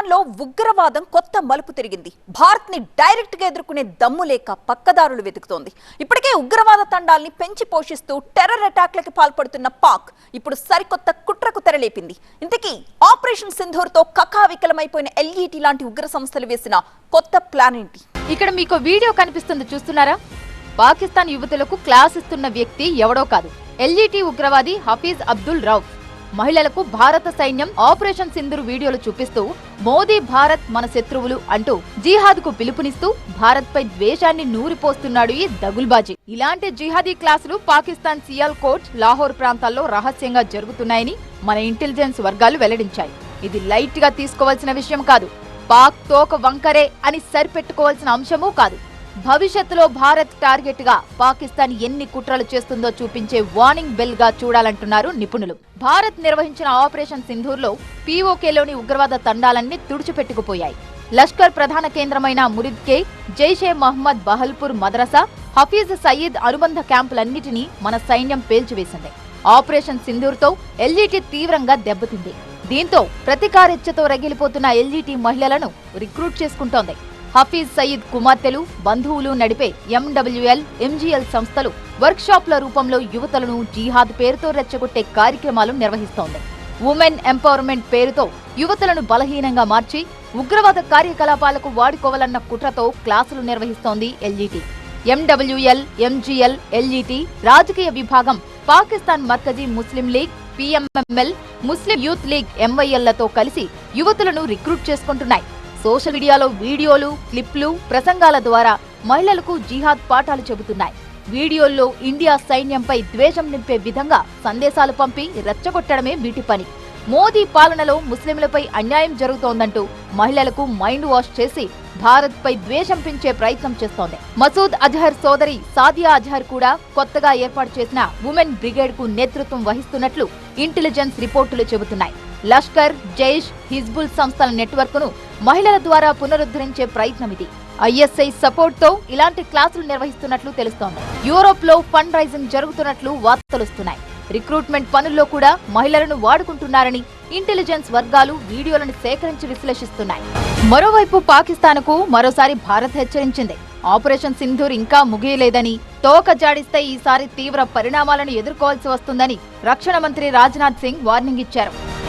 పాకిస్తాన్ ఉగ్రవాదం కొత్త మలుపు తిరిగింది. భారత్ని డైరెక్ట్గా ఎదుర్కొనే దమ్ము లేక పక్కదారులు వెతుకుతోంది. ఇప్పటికే ఉగ్రవాద తండాల్ని పెంచి పోషిస్తూ టెర్రర్ అటాక్లకు పాల్పడుతున్న పాక్ ఇప్పుడు సరికొత్త కుట్రకు తెరలేపింది. ఇంతకీ ఆపరేషన్ సింధూర్తో కకావికలమైపోయిన ఎల్ఈటి లాంటి ఉగ్ర సంస్థలు వేసిన కొత్త ప్లాన్ ఏంటి? ఇక్కడ మీకు వీడియో కనిపిస్తుంది చూస్తున్నారా? పాకిస్తాన్ యువతులకు క్లాస్ ఇస్తున్న వ్యక్తి ఎవడో కాదు. ఎల్ఈటి ఉగ్రవాది హఫీజ్ అబ్దుల్ రౌఫ్. మహిళలకు భారత సైన్యం ఆపరేషన్ సింధురు వీడియోలు చూపిస్తూ మోదీ భారత్ మన శత్రువులు అంటూ జిహాద్కు పిలుపునిస్తూ భారత్ పై ద్వేషాన్ని నూరిపోస్తున్నాడు ఈ దగుల్బాజీ. ఇలాంటి జిహాదీ క్లాసులు పాకిస్తాన్ సియాల్ కోట్ లాహోర్ ప్రాంతాల్లో రహస్యంగా జరుగుతున్నాయని మన ఇంటెలిజెన్స్ వర్గాలు వెల్లడించాయి. ఇది లైట్గా తీసుకోవాల్సిన విషయం కాదు. పాక్ తోక వంకరే అని సరిపెట్టుకోవాల్సిన అంశమూ కాదు. భవిష్యత్తులో భారత్ టార్గెట్గా పాకిస్తాన్ ఎన్ని కుట్రలు చేస్తుందో చూపించే వార్నింగ్ బెల్గా చూడాలంటున్నారు నిపుణులు. భారత్ నిర్వహించిన ఆపరేషన్ సింధూర్లో పీఓకేలోని ఉగ్రవాద తండాలన్నీ తుడిచిపెట్టుకుపోయాయి. లష్కర్ ప్రధాన కేంద్రమైన మురిద్కే జైషే మహమ్మద్ బహల్పూర్ మద్రసా హఫీజ్ సయీద్ అనుబంధ క్యాంపులన్నిటినీ మన సైన్యం పేల్చివేసింది. ఆపరేషన్ సింధూర్తో తీవ్రంగా దెబ్బతింది. దీంతో ప్రతికారెచ్చతో రగిలిపోతున్న ఎల్ఈటి మహిళలను రిక్రూట్ చేసుకుంటోంది. హఫీజ్ సయీద్ కుమార్తెలు బంధువులు నడిపే ఎండబ్ల్యూఎల్ ఎంజీఎల్ సంస్థలు వర్క్షాప్ల రూపంలో యువతలను జిహాద్ పేరుతో రెచ్చగొట్టే కార్యక్రమాలు నిర్వహిస్తోంది. ఉమెన్ ఎంపవర్మెంట్ పేరుతో యువతలను బలహీనంగా మార్చి ఉగ్రవాద కార్యకలాపాలకు వాడుకోవాలన్న కుట్రతో క్లాసులు నిర్వహిస్తోంది ఎల్జీటీ ఎండబ్ల్యూఎల్ ఎంజీఎల్ ఎల్జీటీ రాజకీయ విభాగం Pakistan Markazi Muslim league PMML Muslim youth league ఎంవైఎల్లతో కలిసి యువతులను రిక్రూట్ చేసుకుంటున్నాయి. సోషల్ మీడియాలో వీడియోలు క్లిప్లు ప్రసంగాల ద్వారా మహిళలకు జిహాద్ పాఠాలు చెబుతున్నాయి. వీడియోల్లో ఇండియా సైన్యంపై ద్వేషం నింపే విధంగా సందేశాలు పంపి రెచ్చగొట్టడమే వీటి పని. మోదీ పాలనలో ముస్లింలపై అన్యాయం జరుగుతోందంటూ మహిళలకు మైండ్ వాష్ చేసి భారత్ పై ద్వేషం పెంచే ప్రయత్నం చేస్తోంది. మసూద్ అజహర్ సోదరి సాదియా అజహర్ కూడా కొత్తగా ఏర్పాటు చేసిన ఉమెన్ బ్రిగేడ్కు నేతృత్వం వహిస్తున్నట్లు ఇంటెలిజెన్స్ రిపోర్టులు చెబుతున్నాయి. లష్కర్ జైష్ హిజ్బుల్ సంస్థల నెట్వర్క్ను మహిళల ద్వారా పునరుద్ధరించే ప్రయత్నం ఇది. ఐఎస్ఐ సపోర్ట్తో ఇలాంటి క్లాసులు నిర్వహిస్తున్నట్లు తెలుస్తోంది. యూరోప్లో ఫండ్ రైజింగ్ జరుగుతున్నట్లు వార్తలుస్తున్నాయి. రిక్రూట్మెంట్ పనుల్లో కూడా మహిళలను వాడుకుంటున్నారని ఇంటెలిజెన్స్ వర్గాలు వీడియోలను సేకరించి విశ్లేషిస్తున్నాయి. మరోవైపు పాకిస్తాన్కు మరోసారి భారత్ హెచ్చరించింది. ఆపరేషన్ సింధూర్ ఇంకా ముగియలేదని తోక జాడిస్తే ఈసారి తీవ్ర పరిణామాలను ఎదుర్కోవాల్సి వస్తుందని రక్షణ మంత్రి రాజ్నాథ్ సింగ్ వార్నింగ్ ఇచ్చారు.